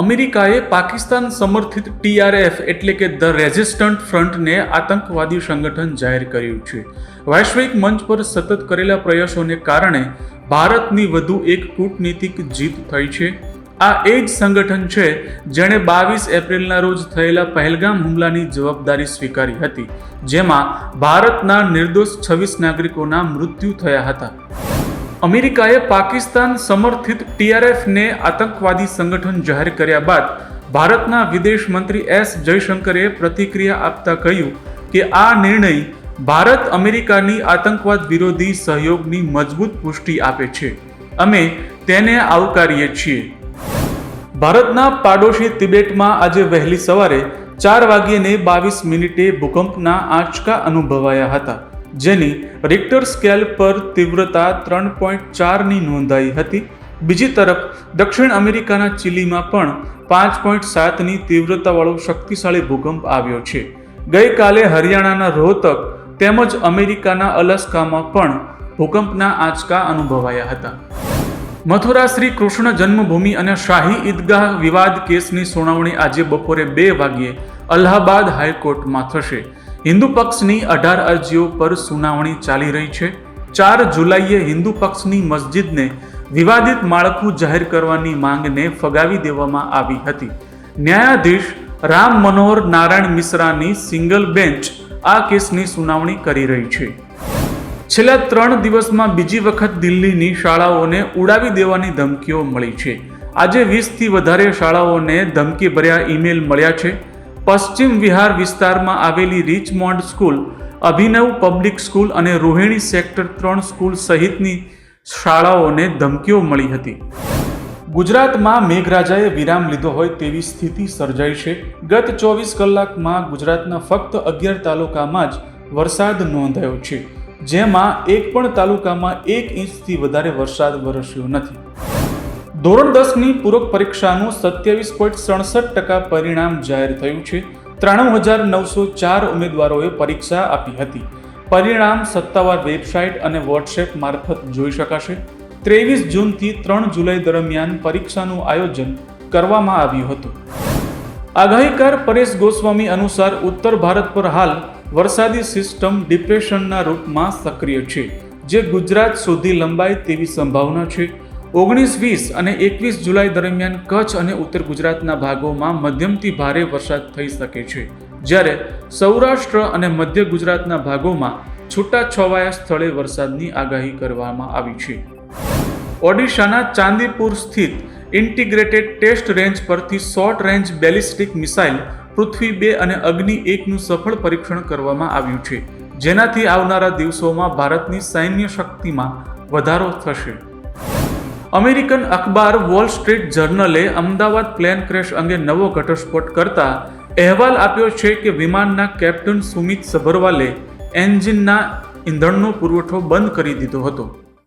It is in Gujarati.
અમેરિકાએ પાકિસ્તાન સમર્થિત ટીઆરએફ એટલે કે ધ રેઝિસ્ટન્ટ ફ્રન્ટને આતંકવાદી સંગઠન જાહેર કર્યું છે. વૈશ્વિક મંચ પર સતત કરેલા પ્રયાસોને કારણે ભારતની વધુ એક કૂટનીતિક જીત થઈ છે. આ એ જ સંગઠન છે જેણે બાવીસ એપ્રિલના રોજ થયેલા પહેલગામ હુમલાની જવાબદારી સ્વીકારી હતી, જેમાં ભારતના નિર્દોષ છવ્વીસ નાગરિકોના મૃત્યુ થયા હતા. અમેરિકાએ પાકિસ્તાન સમર્થિત ટીઆરએફને આતંકવાદી સંગઠન જાહેર કર્યા બાદ ભારતના વિદેશ મંત્રી એસ જયશંકરે પ્રતિક્રિયા આપતા કહ્યું કે આ નિર્ણય ભારત અમેરિકાની આતંકવાદ વિરોધી સહયોગની મજબૂત પુષ્ટિ આપે છે. અમે તેને આવકારીએ છીએ. ભારતના પાડોશી તિબેટમાં આજે વહેલી સવારે ચાર વાગ્યેને બાવીસ મિનિટે ભૂકંપના આંચકા અનુભવાયા હતા. જેની રિક્ટર સ્કેલ પર તીવ્રતા ત્રણ પોઈન્ટ ચારની નોંધાઈ હતી. બીજી તરફ, દક્ષિણ અમેરિકાના ચિલીમાં પણ પાંચ પોઈન્ટ સાતની તીવ્રતાવાળો શક્તિશાળી ભૂકંપ આવ્યો છે. ગઈકાલે હરિયાણાના રોહતક તેમજ અમેરિકાના અલસ્કામાં પણ ભૂકંપના આંચકા અનુભવાયા હતા. મથુરા શ્રી કૃષ્ણ જન્મભૂમિ અને શાહી ઈદગાહ વિવાદ કેસની સુનાવણી આજે બપોરે બે વાગ્યે અલ્હાબાદ હાઈકોર્ટમાં થશે. હિન્દુ પક્ષની અઢાર અરજીઓ પર સુનાવણી ચાલી રહી છે. ચાર જુલાઈએ હિન્દુ પક્ષની મસ્જિદને વિવાદિત માળખું જાહેર કરવાની માંગને ફગાવી દેવામાં આવી હતી. ન્યાયાધીશ રામ મનોહર નારાયણ મિશ્રાની સિંગલ બેન્ચ આ કેસની સુનાવણી કરી રહી છે. છેલ્લા ત્રણ દિવસમાં બીજી વખત દિલ્હીની શાળાઓને ઉડાવી દેવાની ધમકીઓ મળી છે. આજે વીસથી વધારે શાળાઓને ધમકી ભર્યા ઈમેલ મળ્યા છે. પશ્ચિમ વિહાર વિસ્તારમાં આવેલી Richmond school, Abhinav public school અને રોહિણી સેક્ટર ત્રણ સ્કૂલ સહિતની શાળાઓને ધમકીઓ મળી હતી. ગુજરાતમાં મેઘરાજાએ વિરામ લીધો હોય તેવી સ્થિતિ સર્જાઈ છે. ગત ચોવીસ કલાકમાં ગુજરાતના ફક્ત અગિયાર તાલુકામાં જ વરસાદ નોંધાયો છે, જેમાં એક પણ તાલુકામાં એક ઇંચથી વધારે વરસાદ વરસ્યો નથી. ધોરણ દસની પૂરક પરીક્ષાનું સત્યાવીસ પોઈન્ટ સડસઠ ટકા પરિણામ જાહેર થયું છે. ત્રાણું હજાર નવસો ચાર ઉમેદવારોએ પરીક્ષા આપી હતી. પરિણામ સત્તાવાર વેબસાઇટ અને વોટ્સએપ મારફત જોઈ શકાશે. ત્રેવીસ જૂનથી ત્રણ જુલાઈ દરમિયાન પરીક્ષાનું આયોજન કરવામાં આવ્યું હતું. આગાહીકાર પરેશ ગોસ્વામી અનુસાર ઉત્તર ભારત પર હાલ વરસાદી સિસ્ટમ ડિપ્રેશનના રૂપમાં સક્રિય છે, જે ગુજરાત સુધી લંબાય તેવી સંભાવના છે. ઓગણીસ વીસ અને એકવીસ જુલાઈ દરમિયાન કચ્છ અને ઉત્તર ગુજરાતના ભાગોમાં મધ્યમથી ભારે વરસાદ થઈ શકે છે. જ્યારે સૌરાષ્ટ્ર અને મધ્ય ગુજરાતના ભાગોમાં છૂટાછવાયા સ્થળે વરસાદની આગાહી કરવામાં આવી છે. ઓડિશાના ચાંદીપુર સ્થિત ઇન્ટિગ્રેટેડ ટેસ્ટ રેન્જ પરથી short range ballistic missile Prithvi બે અને અગ્નિ એકનું સફળ પરીક્ષણ કરવામાં આવ્યું છે. જેનાથી આવનારા દિવસોમાં ભારતની સૈન્ય શક્તિમાં વધારો થશે. અમેરિકન અખબાર વોલ સ્ટ્રીટ જર્નલે અમદાવાદ પ્લેન ક્રેશ અંગે નવો ઘટસ્ફોટ કરતા અહેવાલ આપ્યો છે કે વિમાનના કેપ્ટન સુમિત સભરવાલે એન્જિનના ઈંધણનો પુરવઠો બંધ કરી દીધો હતો.